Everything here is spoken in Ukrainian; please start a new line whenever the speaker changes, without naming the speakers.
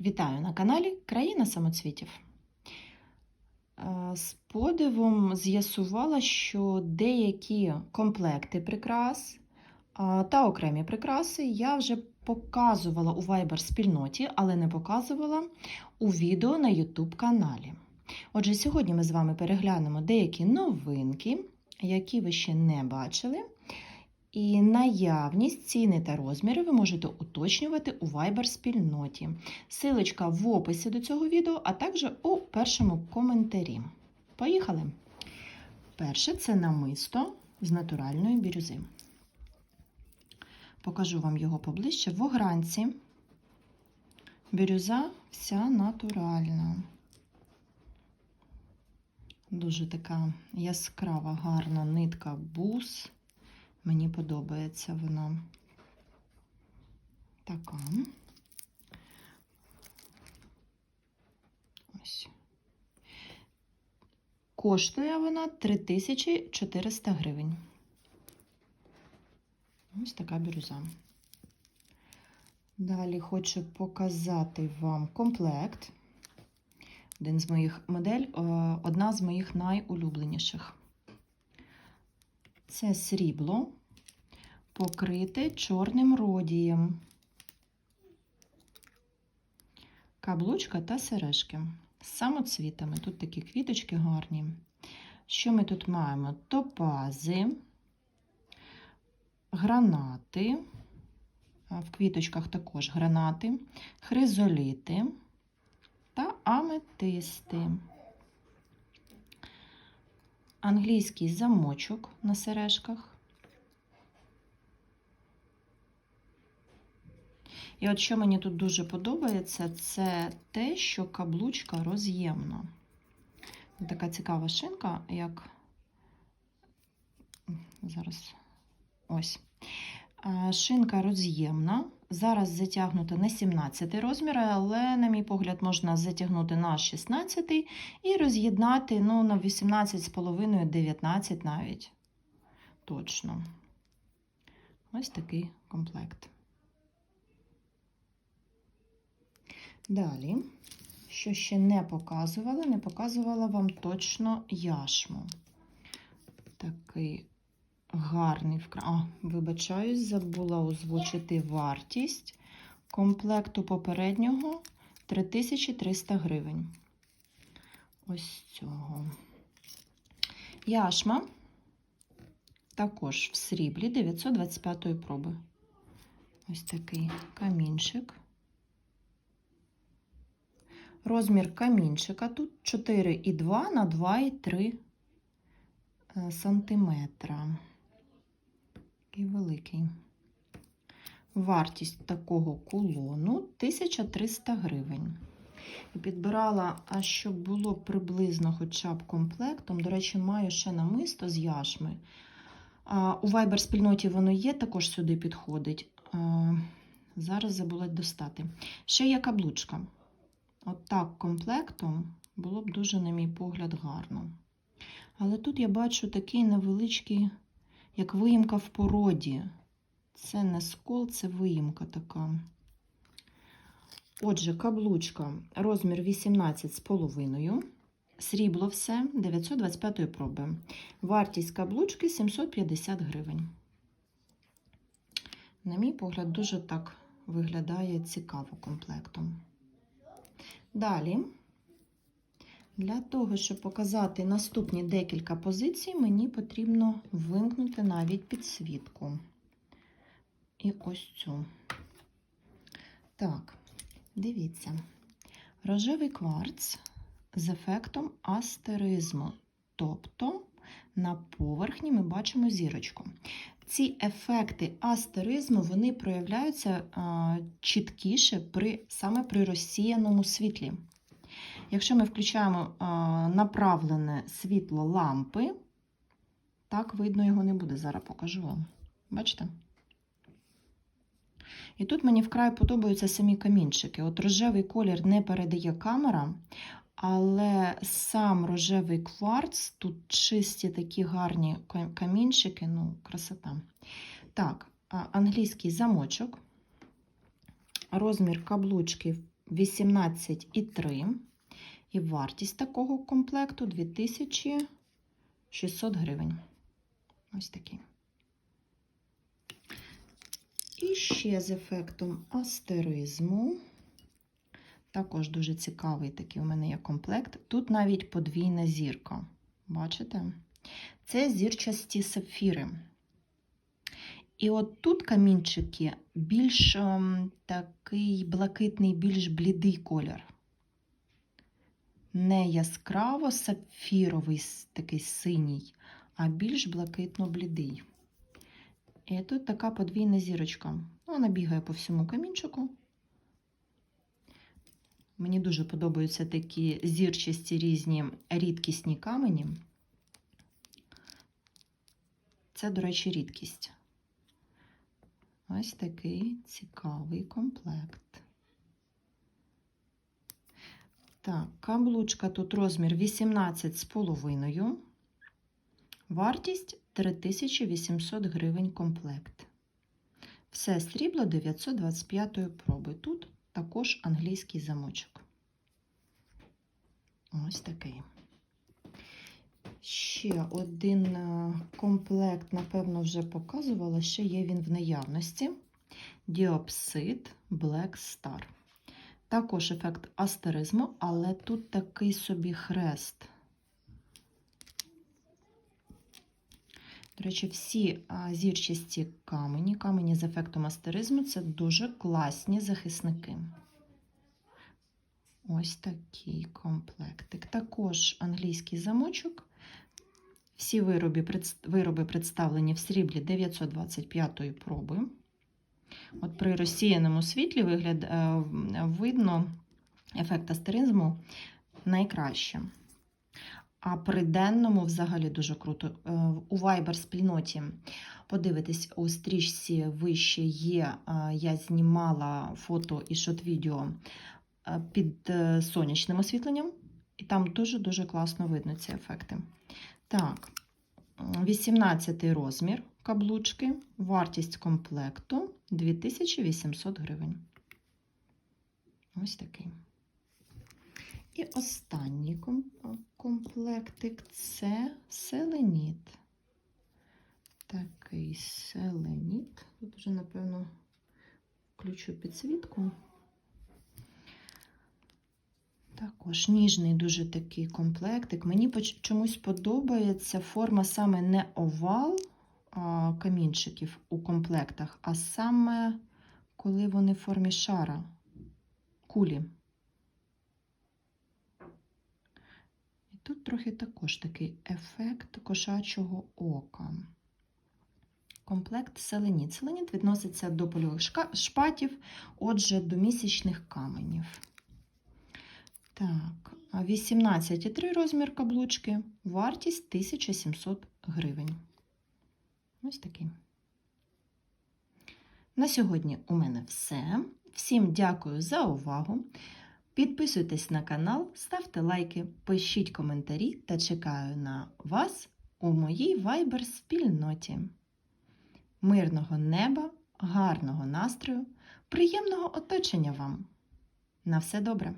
Вітаю на каналі Країна самоцвітів. Е, З подивом з'ясувала, що деякі комплекти прикрас та окремі прикраси я вже показувала у Viber спільноті, але не показувала у відео на YouTube каналі. Отже, сьогодні ми з вами переглянемо деякі новинки, які ви ще не бачили. І наявність, ціни та розміри ви можете уточнювати у Viber спільноті. Силочка в описі до цього відео, а також у першому коментарі. Поїхали! Перше це намисто з натуральної бірюзи. Покажу вам його поближче. В огранці бірюза вся натуральна. Дуже така яскрава, гарна нитка бус. Мені подобається вона така. Ось. Коштує вона 3400 гривень. Ось така бірюза. Далі хочу показати вам комплект. Один з моїх модель, е, одна з моїх найулюбленіших. Це срібло, покрите чорним родієм, каблучка та сережки з самоцвітами. Тут такі квіточки гарні. Що ми тут маємо? Топази, гранати, в квіточках також гранати, хризоліти та аметисти англійський замочок на сережках. І от що мені тут дуже подобається, це те, що каблучка роз'ємна. Така цікава шинка, як зараз ось. Шинка роз'ємна. Зараз затягнута на 17 розмір, але, на мій погляд, можна затягнути на 16 і роз'єднати ну, на 18,5-19 навіть. Точно. Ось такий комплект. Далі, що ще не показувала, не показувала вам точно яшму. Такий гарний вкра... А, вибачаюсь, забула озвучити вартість комплекту попереднього 3300 гривень. Ось цього. Яшма також в сріблі 925 проби. Ось такий камінчик. Розмір камінчика тут 4,2 на 2,3 сантиметра такий великий. Вартість такого кулону 1300 гривень. І підбирала, а щоб було приблизно хоча б комплектом. До речі, маю ще намисто з яшми. У Viber спільноті воно є, також сюди підходить. А, зараз забула достати. Ще є каблучка. От комплектом було б дуже, на мій погляд, гарно. Але тут я бачу такий невеличкий як виїмка в породі. Це не скол, це виїмка така. Отже, каблучка, розмір 18,5. Срібло все 925 проби. Вартість каблучки 750 гривень. На мій погляд, дуже так виглядає цікаво комплектом. Далі. Для того, щоб показати наступні декілька позицій, мені потрібно вимкнути навіть підсвітку. І ось цю. Так, дивіться, рожевий кварц з ефектом астеризму. Тобто на поверхні ми бачимо зірочку. Ці ефекти астеризму вони проявляються а, чіткіше при, саме при розсіяному світлі. Якщо ми включаємо а, направлене світло лампи, так видно його не буде. Зараз покажу вам. Бачите? І тут мені вкрай подобаються самі камінчики. От рожевий колір не передає камера, але сам рожевий кварц, тут чисті такі гарні камінчики, ну, красота. Так, англійський замочок, розмір каблучки 18,3. І вартість такого комплекту 2600 гривень. Ось такий. І ще з ефектом астеризму. Також дуже цікавий такий у мене є комплект. Тут навіть подвійна зірка. Бачите? Це зірчасті сапфіри. І от тут камінчики більш ем, такий блакитний, більш блідий колір. Не яскраво сапфіровий, такий синій, а більш блакитно-блідий. І тут така подвійна зірочка. Вона бігає по всьому камінчику. Мені дуже подобаються такі зірчасті різні рідкісні камені. Це, до речі, рідкість. Ось такий цікавий комплект. Так, каблучка тут розмір 18,5. Вартість 3800 гривень комплект. Все срібло 925 проби. Тут також англійський замочок. Ось такий. Ще один е, комплект, напевно, вже показувала, ще є він в наявності. Діопсид Black Star. Також ефект астеризму, але тут такий собі хрест. До речі, всі зірчасті камені, камені з ефектом астеризму це дуже класні захисники. Ось такий комплектик. Також англійський замочок. Всі вироби, вироби представлені в сріблі 925 проби. От при розсіяному світлі вигляд, е, видно ефект астеризму найкраще. А при денному взагалі дуже круто. Е, У Viber спільноті подивитись у стрічці вище є. е, Я знімала фото і шот-відео е, під сонячним освітленням, і там дуже-дуже класно видно ці ефекти. Так, 18 розмір каблучки, вартість комплекту 2800 гривень. Ось такий. І останній комплектик це селеніт. Такий селеніт. Тут вже, напевно, включу підсвітку. Також ніжний дуже такий комплектик. Мені чомусь подобається форма саме не овал а, камінчиків у комплектах, а саме коли вони в формі шара, кулі. Тут трохи також такий ефект кошачого ока. Комплект селеніт. Селеніт відноситься до польових шпатів, отже, до місячних каменів. Так, 18,3 розмір каблучки, вартість 1700 гривень. Ось такий. На сьогодні у мене все. Всім дякую за увагу. Підписуйтесь на канал, ставте лайки, пишіть коментарі та чекаю на вас у моїй Viber спільноті. Мирного неба, гарного настрою, приємного оточення вам. На все добре!